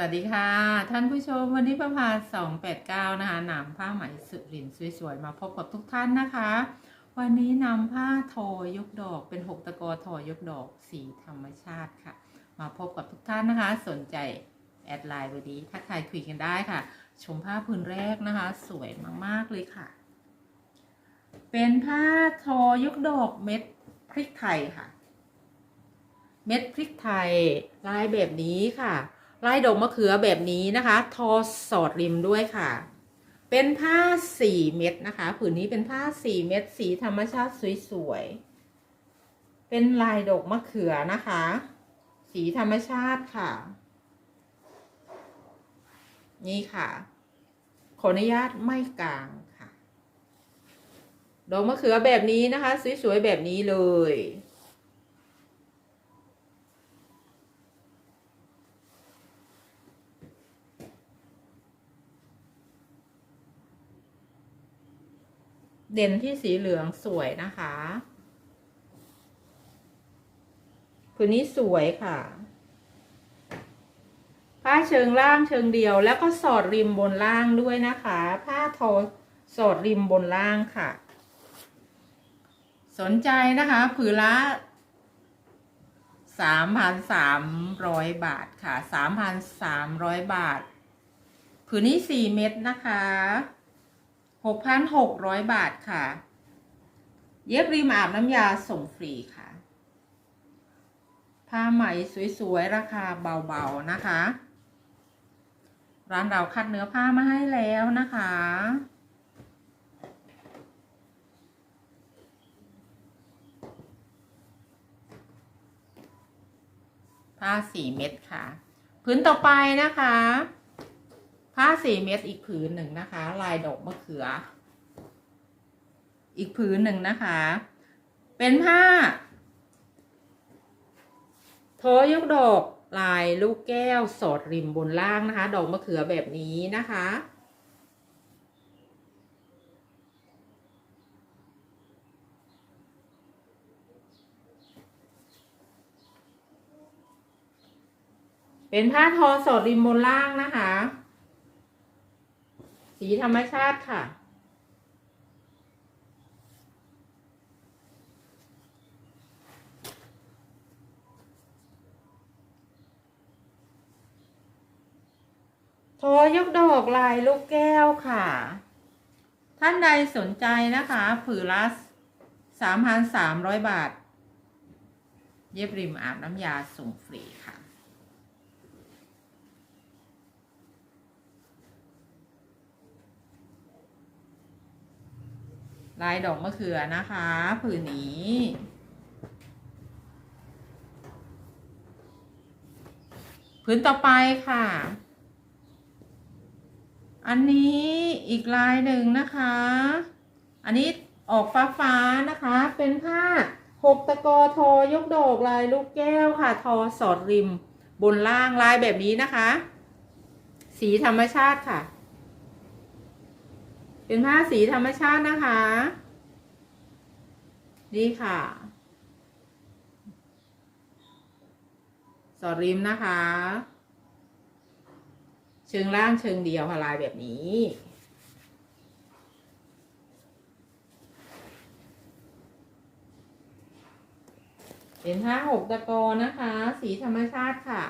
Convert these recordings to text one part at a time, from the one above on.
สวัสดีค่ะ ท่านผู้ชมวันนี้ประพา289นะคะนำผ้าไหมสุรินสวยๆ มาพบกับทุกท่านนะคะ วันนี้นำผ้าทอยกดอกเป็นหกตะกอทอยกดอกสีธรรมชาติค่ะ มาพบกับทุกท่านนะคะ สนใจแอดไลน์วันนี้ถ้าใครคุยกันได้ค่ะ ชมผ้าพื้นแรกนะคะ สวยมากๆเลยค่ะ เป็นผ้าทอยกดอกเม็ดพริกไทยค่ะ เม็ดพริกไทยลายแบบนี้ค่ะ ลายดอกมะเขือแบบนี้นะคะ ทอสอดริมด้วยค่ะ เป็นผ้าสี่เม็ดนะคะ ผืนนี้เป็นผ้าสี่เม็ดสีธรรมชาติสวยๆ เป็นลายดอกมะเขือนะคะ สีธรรมชาติค่ะ นี่ค่ะ ขออนุญาตไม่กลางค่ะ ดอกมะเขือแบบนี้นะคะ สวยๆ แบบนี้เลย เด่นที่สีเหลืองสวยนะคะผืนนี้สวยค่ะ ผ้าเชิงล่างเชิงเดียว แล้วก็สอดริมบนล่างด้วยนะคะ ผ้าทอสอดริมบนล่างค่ะ สนใจนะคะผืนละสามพันสามร้อยบาทค่ะสามพันสามร้อยบาท ผืนนี้สี่เม็ดนะคะ หกพันหกร้อยบาทค่ะ เย็บริมอาบน้ำยาส่งฟรีค่ะ ผ้าไหมสวยๆ ราคาเบาๆ นะคะ ร้านเราคัดเนื้อผ้ามาให้แล้วนะคะผ้าสี่เม็ดค่ะ พื้นต่อไปนะคะ ผ้าสี่เม็ดอีกผืนหนึ่งนะคะ ลายดอกมะเขือ อีกผืนหนึ่งนะคะ เป็นผ้าโทยกดอกลายลูกแก้วสอดริมบนล่างนะคะ ดอกมะเขือแบบนี้นะคะ เป็นผ้าทอสอดริมบนล่างนะคะ สีธรรมชาติค่ะ ทอยกดอกลายลูกแก้วค่ะ ท่านใดสนใจนะคะ ผือละสามพันสามร้อยบาท เย็บริมอาบน้ำยาส่งฟรีค่ะ ลายดอกมะเขือนะคะ ผืนนี้ ผืนต่อไปค่ะ อันนี้อีกลายหนึ่งนะคะ อันนี้ออกฟ้าฟ้านะคะ เป็นผ้าหกตะกอทอยกดอกลายลูกแก้วค่ะ ทอสอดริม บนล่างลายแบบนี้นะคะ สีธรรมชาติค่ะ เป็นผ้าสีธรรมชาตินะคะนี่ค่ะ สอดริมนะคะ เชิงล่างเชิงเดียวค่ะลายแบบนี้เป็นผ้าหกตะกอนะคะ สีธรรมชาติค่ะ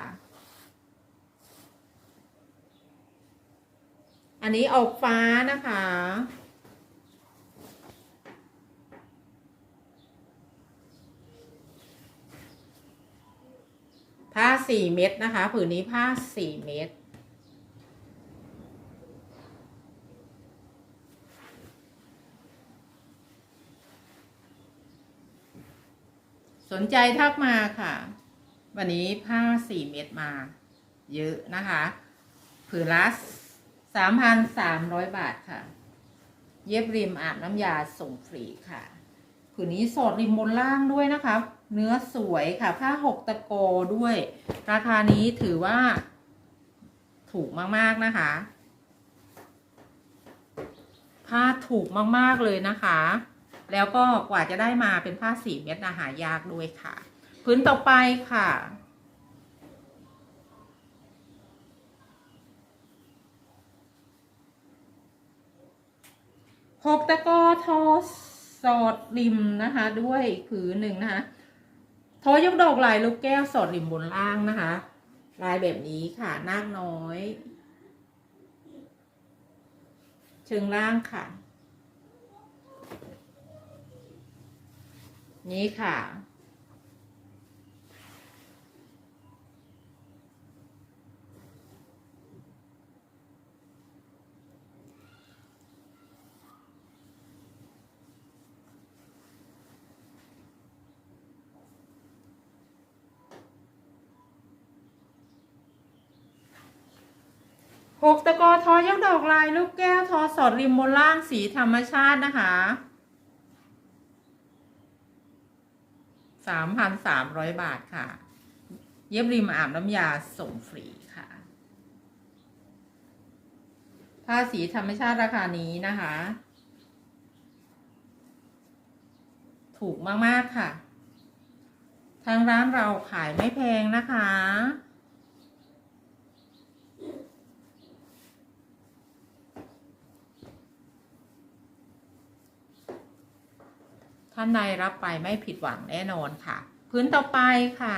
อันนี้ออกฟ้านะคะ ผ้าสี่เม็ดนะคะ ผืนนี้ผ้าสี่เม็ดสนใจทักมาค่ะ วันนี้ผ้าสี่เม็ดมา เยอะนะคะ ผืนละ สามพันสามร้อยบาทค่ะ เย็บริมอาบน้ำยาส่งฟรีค่ะ ผืนนี้สอดริมบนล่างด้วยนะคะ เนื้อสวยค่ะ ผ้าหกตะโกด้วย ราคานี้ถือว่า ถูกมากๆนะคะ ผ้าถูกมากๆเลยนะคะ แล้วก็กว่าจะได้มาเป็นผ้าสีเม็ดนะหายากด้วยค่ะ พื้นต่อไปค่ะ หกตะกอทอสอดริมนะคะ ด้วยอีกผืนหนึ่งนะคะทอยกดอกลายลูกแก้วสอดริมบนล่างนะคะ ลายแบบนี้ค่ะนาคน้อย เชิงล่างค่ะ นี่ค่ะ หกตะกอทอยกดอกลายลูกแก้วทอสอดริมบนล่างสีธรรมชาตินะคะสามพันสามร้อยบาทค่ะ เย็บริมอาบน้ำยาส่งฟรีค่ะผ้าสีธรรมชาติราคานี้นะคะ ถูกมาก ๆ ค่ะ ทางร้านเราขายไม่แพงนะคะ ท่านใดรับไปไม่ผิดหวังแน่นอนค่ะ พื้นต่อไปค่ะ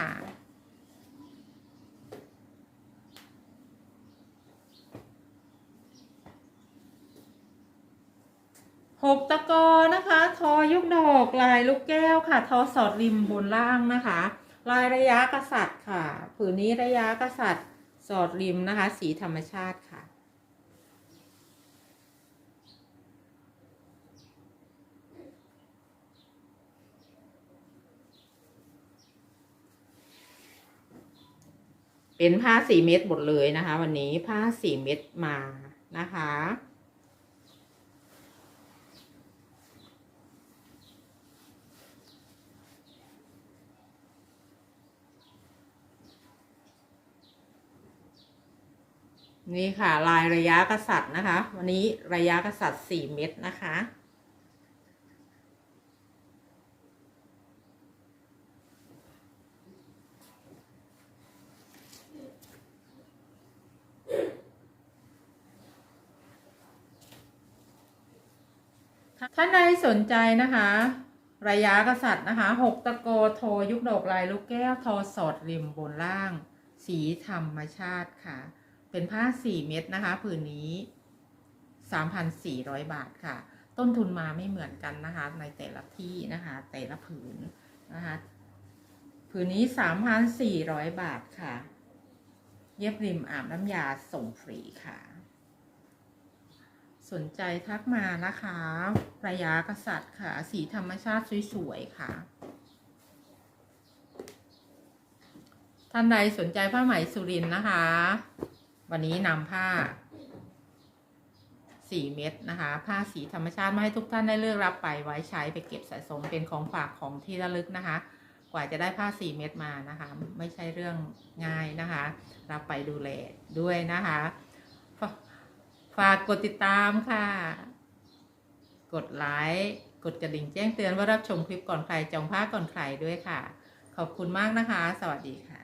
หกตะกอนะคะ ทอยุกดอกลายลูกแก้วค่ะ ทอสอดริมบนล่างนะคะ ลายระยะกษัตริย์ค่ะ ผืนนี้ระยะกษัตริย์สอดริมนะคะ สีธรรมชาติค่ะ เป็นผ้าสี่เม็ดหมดเลยนะคะ วันนี้ผ้าสี่เม็ดมานะคะ นี่ค่ะลายระยะกษัตริย์นะคะ วันนี้ระยะกษัตริย์สี่เม็ดนะคะ ท่านใดสนใจนะคะ ระยะกษัตริย์นะคะหกตะโกโทยุกดอกลายลูกแก้วทอสอดริมบนล่าง สีธรรมชาติค่ะ เป็นผ้าสี่เม็ดนะคะผืนนี้สามพันสี่ร้อยบาทค่ะ ต้นทุนมาไม่เหมือนกันนะคะ ในแต่ละที่นะคะ แต่ละผืนนะคะผืนนี้สามพันสี่ร้อยบาทค่ะ เย็บริมอาบน้ำยาส่งฟรีค่ะ สนใจทักมานะคะระยะกษัตริย์ค่ะ สีธรรมชาติสวยๆค่ะ ท่านใดสนใจผ้าไหมสุรินนะคะ วันนี้นำผ้าสี่เม็ดนะคะ ผ้าสีธรรมชาติมาให้ทุกท่านได้เลือกรับไปไว้ใช้ไปเก็บสะสมเป็นของฝากของที่ระลึกนะคะ กว่าจะได้ผ้าสี่เม็ดมานะคะ ไม่ใช่เรื่องง่ายนะคะ รับไปดูแลด้วยนะคะ ฝากกดติดตามค่ะ กดไลค์กดกระดิ่งแจ้งเตือนว่ารับชมคลิปก่อนใครจองผ้าก่อนใครด้วยค่ะ ขอบคุณมากนะคะ สวัสดีค่ะ